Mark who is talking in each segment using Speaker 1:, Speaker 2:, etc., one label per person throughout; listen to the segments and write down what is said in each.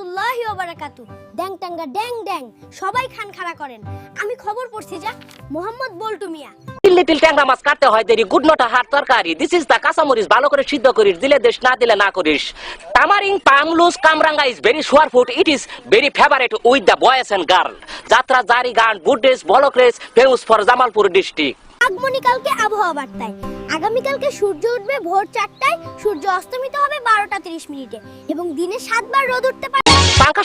Speaker 1: রহমতুল্লাহি ওবারাকাতু ড্যাং টাঙ্গা ড্যাং ড্যাং, সবাই খান খাড়া করেন। আমি খবর পড়ছি যা, মোহাম্মদ বল্টু মিয়া।
Speaker 2: লিটিল ট্যাংরা মাছ কাটতে হয় দেরি, গুড নট হার তরকারি। দিস ইজ দা কাঁচামরিচ ভালো করে সিদ্ধ করিস, দিলে দেশ না দিলে না করিস। তামারিং পামলুস kamranga is very sour food it is very favourite with the boys and girl jatra, jari, gaan বুড ড্রেস বুড্রেস বলক্রেস ফেমাস ফর জামালপুর ডিস্ট্রিক্ট
Speaker 1: আগমনীকালকে আবহাওয়া বার্তায়। আগামীকালকে সূর্য উঠবে ভোর চারটায়, সূর্য অস্তমিত হবে বারোটা তিরিশ মিনিটে, এবং দিনে সাতবার রোদ উঠতে পারে।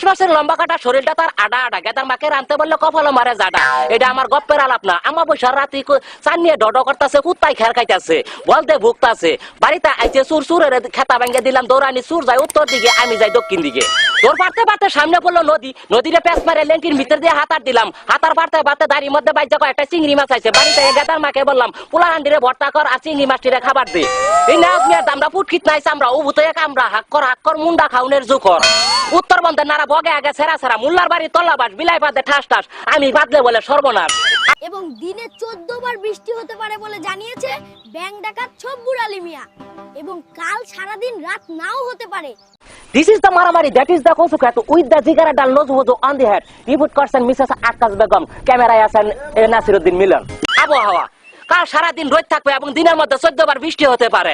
Speaker 2: মাছের লম্বা কাটা শরীরটা তার আডা আডা গেদার মাকে রানতে বললে কপালে মারে জাডা। এটা আমার গপ্পের আলাপ না। আমার রাতি চান নিয়ে ডড করতেছে খের খাইতেছে, বলতে ভুগতাছে। বাড়িতে আইছে সুর সুরের খেতা ভেঙে দিলাম, দৌড়ানি, সুর যায় উত্তর দিকে, আমি যাই দক্ষিণ দিকে। দৌড় পারতে পারতে সামনে পড়ল নদী। নদীরে পেঁচ মারে লেঙ্কির ভিতর দিয়ে হাতার দিলাম। হাতার পারতে পারতে দাঁড়ির মধ্যে বাইজা একটা চিংড়ি মাছ আছে। বাড়িতে গেদার মাকে বললাম পোলা হান্ডিরে ভর্তা কর আর চিংড়ি মাছটিরে খাবার দে। এই না মিয়া দামরা ফুটকিত নাই, চামড়া ভূতে কামড়া হাক কর হাক কর, মুন্ডা খাউনের জুকর উত্তর বন্ধে নারা বগে আগে সেরা সেরা। মুল্লার বাড়ি তল্লাবাস, বিলাই পাতে ঠাস ঠাস। আমি বাদলে বলে সর্বনাশ।
Speaker 1: এবং দিনে চোদ্দ বার বৃষ্টি হতে পারে বলে জানিয়েছে ব্যাং ডাকাত ছব্বুর আলী মিয়া এবং কাল সারাদিন রাত নাও হতে পারে
Speaker 2: This is the Maramari, that is the Kosukat, with the Zigara Dal Nozwozo on the head. Reboot Carson, Mrs. Akas Begum, Camera and Nasiruddin Miller. Abu আবহাওয়া কাল সারাদিন রোদ থাকবে এবং দিনের মধ্যে চোদ্দ বার বৃষ্টি হতে পারে।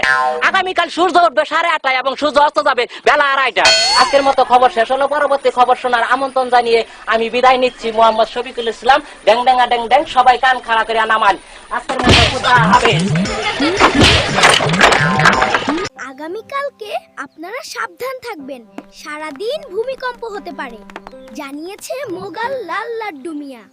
Speaker 2: আগামীকাল সূর্য উঠবে সাড়ে আটটায় এবং সূর্য অস্ত যাবে বেলা আড়াইটায়। আজকের মতো খবর শেষ হলো। পরবর্তী খবর শোনার আমন্ত্রণ জানিয়ে আমি বিদায় নিচ্ছি মোহাম্মদ শফিকুল ইসলাম। ড্যাং ড্যাঙ্গা ড্যাং ড্যাং, সবাই কান খাড়া করে নামান আজকের মতো খুদা হাফেজ।
Speaker 1: আগামীকালকে আপনারা সাবধান থাকবেন। সারাদিন ভূমিকম্প হতে পারে। জানিয়েছে মোগাল লাল লাড্ডু মিয়া।